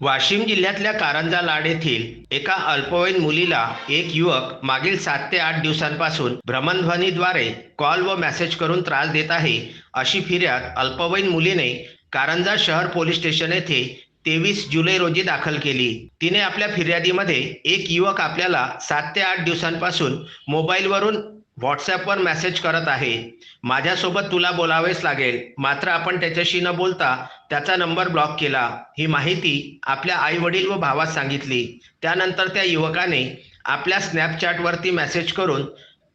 वाशिम जिल्ह्यातल्या कारंजा लाड येथील एका अल्पवयीन मुलीला एक युवक मागील सात ते आठ दिवसांपासून भ्रमणध्वनीद्वारे कॉल व मेसेज करून त्रास देत आहे अशी फिर्याद अल्पवयीन मुलीने कारंजा शहर पोलीस स्टेशन येथे तेवीस जुलै रोजी दाखल केली. तिने आपल्या फिर्यादीमध्ये एक युवक आपल्याला सात ते आठ दिवसांपासून मोबाईलवरून व्हॉट्सॲपवर मेसेज करत आहे. माझ्यासोबत तुला बोलावेच लागेल मात्र आपण त्याच्याशी न बोलता त्याचा नंबर ब्लॉक केला. ही माहिती आपल्या आई वडील व भावास सांगितली. त्यानंतर त्या युवकाने आपल्या स्नॅपचॅटवरती मेसेज करून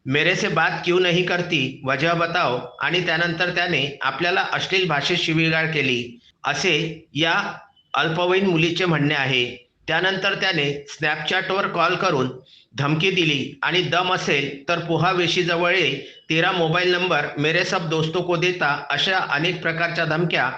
मेरे से बात क्यों नहीं करती? वजह बताओ. आणि त्यानंतर त्याने आपल्याला अश्लील भाषेत शिवीगाळ केली. असे या अल्पवयीन मुलीचे म्हणणे आहे. त्यानंतर त्याने स्नॅपचॅटवर कॉल करून धमकी दिली. आणि दम असेल तर पोहा वेशीजवळ ये. तेरा मोबाईल नंबर मेरे सब दोस्तों को देता अशा अनेक प्रकारच्या धमक्या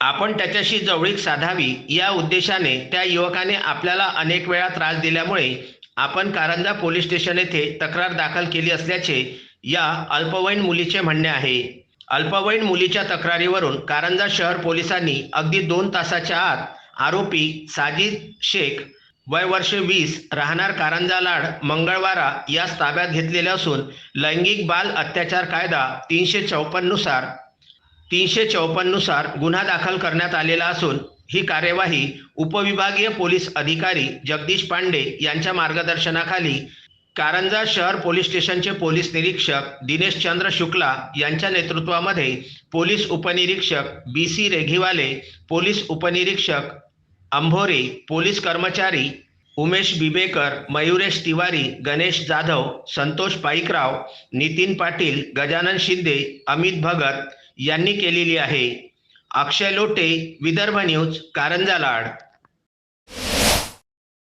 आपण त्याच्याशी जवळीक साधावी या उद्देशाने त्या युवकाने आपल्याला अनेक वेळा त्रास दिल्यामुळे आपण कारंजा पोलीस स्टेशन येथे तक्रार दाखल केली असल्याचे या अल्पवयीन मुलीचे म्हणणे आहे. अल्पवयीन मुलीच्या तक्रारीवरून कारंजा शहर पोलिसांनी अगदी दोन तासाच्या आत आरोपी साजिद शेख वय वर्ष वीस राहणार कारंजा लाड मंगळवारा यास ताब्यात घेतलेले असून लैंगिक बाल अत्याचार कायदा तीनशे चौपन्ननुसार तीनशे चौपन्ननुसार गुन्हा दाखल करण्यात आलेला असून ही कार्यवाही उपविभागीय पोलीस अधिकारी जगदीश पांडे यांच्या मार्गदर्शनाखाली कारंजा शहर पोलीस स्टेशनचे पोलीस निरीक्षक दिनेश चंद्र शुक्ला यांच्या नेतृत्वामध्ये पोलीस उपनिरीक्षक बी सी रेघीवाले पोलीस उपनिरीक्षक अंभोरे पोलीस कर्मचारी उमेश बिबेकर मयुरेश तिवारी गणेश जाधव संतोष पाईकराव नितीन पाटील गजानन शिंदे अमित भगत यांनी केलेली आहे. अक्षय लोटे विदर्भ न्यूज कारंजा लाड.